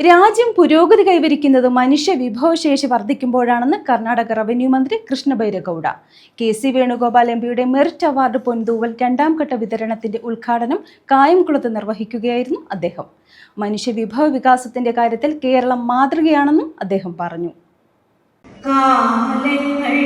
രാജ്യം പുരോഗതി കൈവരിക്കുന്നത് മനുഷ്യ വിഭവശേഷി വർദ്ധിക്കുമ്പോഴാണെന്ന് കർണാടക റവന്യൂ മന്ത്രി Krishna Byregowda. K C Venugopal M പിയുടെ മെറിറ്റ് അവാർഡ് പൊൻതൂവൽ രണ്ടാം ഘട്ട വിതരണത്തിന്റെ ഉദ്ഘാടനം കായംകുളത്ത് നിർവഹിക്കുകയായിരുന്നു അദ്ദേഹം. മനുഷ്യ വിഭവ വികാസത്തിന്റെ കാര്യത്തിൽ കേരളം മാതൃകയാണെന്നും അദ്ദേഹം പറഞ്ഞു. കാലങ്ങൾ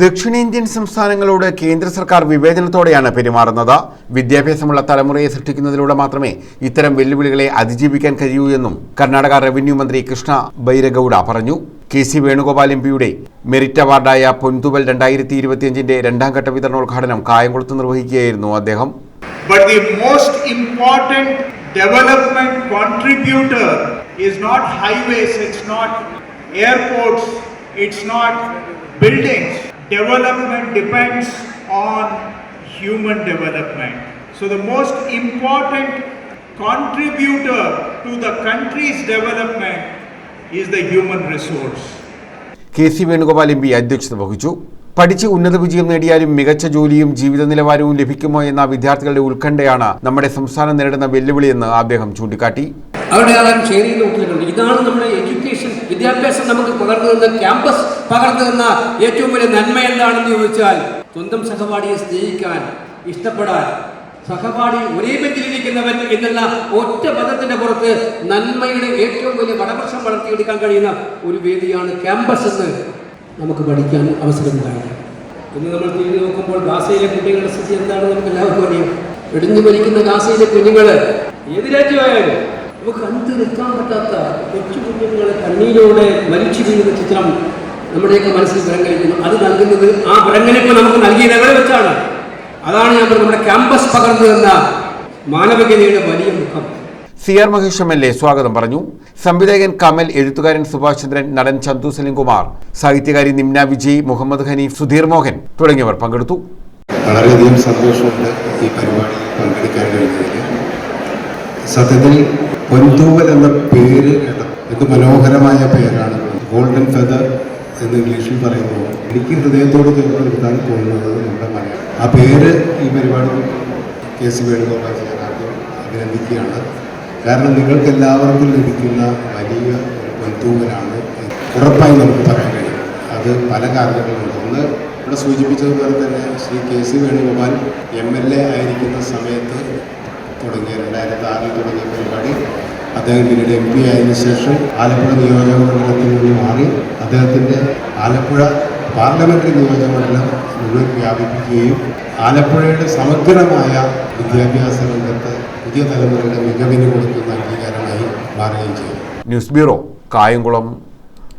ദക്ഷിണേന്ത്യൻ സംസ്ഥാനങ്ങളോട് കേന്ദ്ര സർക്കാർ വിവേചനത്തോടെയാണ് പെരുമാറുന്നത്. വിദ്യാഭ്യാസമുള്ള തലമുറയെ സൃഷ്ടിക്കുന്നതിലൂടെ മാത്രമേ ഇത്തരം വെല്ലുവിളികളെ അതിജീവിക്കാൻ കഴിയൂ എന്നും കർണാടക റവന്യൂ മന്ത്രി കൃഷ്ണ ബൈരഗൌഡ പറഞ്ഞു. കെ സി വേണുഗോപാൽ എം പിയുടെ മെറിറ്റ് അവാർഡായ പൊൻതുവൽ രണ്ടായിരത്തി ഇരുപത്തിയഞ്ചിന്റെ രണ്ടാം ഘട്ട വിതരണോദ്ഘാടനം കായംകുളത്ത് നിർവഹിക്കുകയായിരുന്നു അദ്ദേഹം. But the most important development contributor is not highways, it's not airports, it's not buildings. Development depends on human development. So, the most important contributor to the country's development is the human resource. K C Venugopal M P അധ്യക്ഷത വഹിച്ചു പഠിച്ച് ഉന്നത വിജയം നേടിയാലും മികച്ച ജോലിയും ജീവിത നിലവാരവും ലഭിക്കുമോ എന്ന വിദ്യാർത്ഥികളുടെ ഉത്കണ്ഠയാണ് നമ്മുടെ സംസ്ഥാനം നേരിടുന്ന വെല്ലുവിളിയെന്ന് അദ്ദേഹം ചൂണ്ടിക്കാട്ടി അവരുടെ ആളും ഷെയർ ചെയ്ത് ഇതാണ് നമ്മുടെ എഡ്യൂക്കേഷൻ വിദ്യാഭ്യാസം നമുക്ക് പകർന്നു തന്ന ക്യാമ്പസ് പകർന്നു തന്ന ഏറ്റവും വലിയ നന്മ എന്താണെന്ന് ചോദിച്ചാൽ സ്വന്തം സഹപാഠിയെ സ്നേഹിക്കാൻ ഇഷ്ടപ്പെടാൻ. സഹപാഠി ഒരേ ബെഞ്ചിലിരിക്കുന്നവൻ എന്നുള്ള ഒറ്റ പദത്തിന്റെ പുറത്ത് നന്മയുടെ ഏറ്റവും വലിയ വടവർഷം വളർത്തിയെടുക്കാൻ കഴിയുന്ന ഒരു വേദിയാണ് ക്യാമ്പസ് എന്ന് നമുക്ക് പഠിക്കാൻ അവസരം ഇന്ന് നമ്മൾ തിരിഞ്ഞു നോക്കുമ്പോൾ ഗാസയിലെ കുട്ടികളുടെ സ്ഥിതി എന്താണ് നമുക്ക് എല്ലാവർക്കും അറിയാം. ഇടിഞ്ഞു മരിക്കുന്ന ഗാസയിലെ കുഞ്ഞുങ്ങൾ ഏത് രാജ്യമായാലും നമുക്ക് കണ്ടു നിൽക്കാൻ പറ്റാത്ത കൊച്ചു കുഞ്ഞുങ്ങളെ കണ്ണീരോടെ മരിച്ചു വീഴുന്ന ചിത്രം നമ്മുടെയൊക്കെ മനസ്സിൽ വിറങ്ങലിക്കുന്നു അത് നൽകുന്നത് ആ വിറങ്ങലിപ്പ് നമുക്ക് നൽകിയ നഗര വെച്ചാണ്. അതാണ് ഞാൻ നമ്മുടെ ക്യാമ്പസ് പകർന്നു തന്ന മാനവികതയുടെ വലിയ മുഖം. C R Mahesh M L A സ്വാഗതം പറഞ്ഞു. സംവിധായകൻ കമൽ എഴുത്തുകാരൻ സുഭാഷ് ചന്ദ്രൻ നടൻ ചന്തു സലിംകുമാർ സാഹിത്യകാരി നിംന വിജയ് മുഹമ്മദ് ഹനീഫ് സുധീർ മോഹൻ തുടങ്ങിയവർ പങ്കെടുത്തു. വളരെയധികം സന്തോഷമുണ്ട് ഈ പരിപാടി പങ്കെടുക്കാൻ കഴിഞ്ഞതിൽ. സത്യത്തിൽ പൊൻതൂവൽ എന്ന പേര് എന്ത് മനോഹരമായ പേരാണ്. ഗോൾഡൻ ഫെദർ എന്ന് ഇംഗ്ലീഷിൽ പറയുമ്പോൾ എനിക്ക് ഹൃദയത്തോട് ചേർന്ന് നിർത്താൻ തോന്നുന്നത് നമ്മുടെ മലയാളം ആ പേര് ഈ പരിപാടി കെ സി വേണുഗോപാൽ ആദ്യം അഭിനന്ദിക്കുകയാണ്. കാരണം നിങ്ങൾക്ക് എല്ലാവർക്കും ലഭിക്കുന്ന വലിയ ഒരു ഉറപ്പായി നമുക്ക് പറയാൻ കഴിയും. അത് പല കാരണങ്ങളുണ്ട്. ഒന്ന് ഇവിടെ സൂചിപ്പിച്ചതുപോലെ തന്നെ Sree K C Venugopal M L A ആയിരിക്കുന്ന സമയത്ത് തുടങ്ങിയ രണ്ടായിരത്തി ആറിൽ തുടങ്ങിയ പരിപാടി അദ്ദേഹം പിന്നീട് എം പി ആയതിനു ശേഷം ആലപ്പുഴ നിയോജക മണ്ഡലത്തിൽ നിന്ന് മാറി അദ്ദേഹത്തിന്റെ ആലപ്പുഴ പാർലമെന്ററി നിയോജക മണ്ഡലം മുഴുവൻ വ്യാപിപ്പിക്കുകയും ആലപ്പുഴയുടെ സമഗ്രമായ വിദ്യാഭ്യാസ രംഗത്ത് പുതിയ തലമുറയുടെ മികവിന് കൊടുക്കുന്ന അംഗീകാരമായി മാറുകയും ചെയ്തു. News bureau Kayamkulam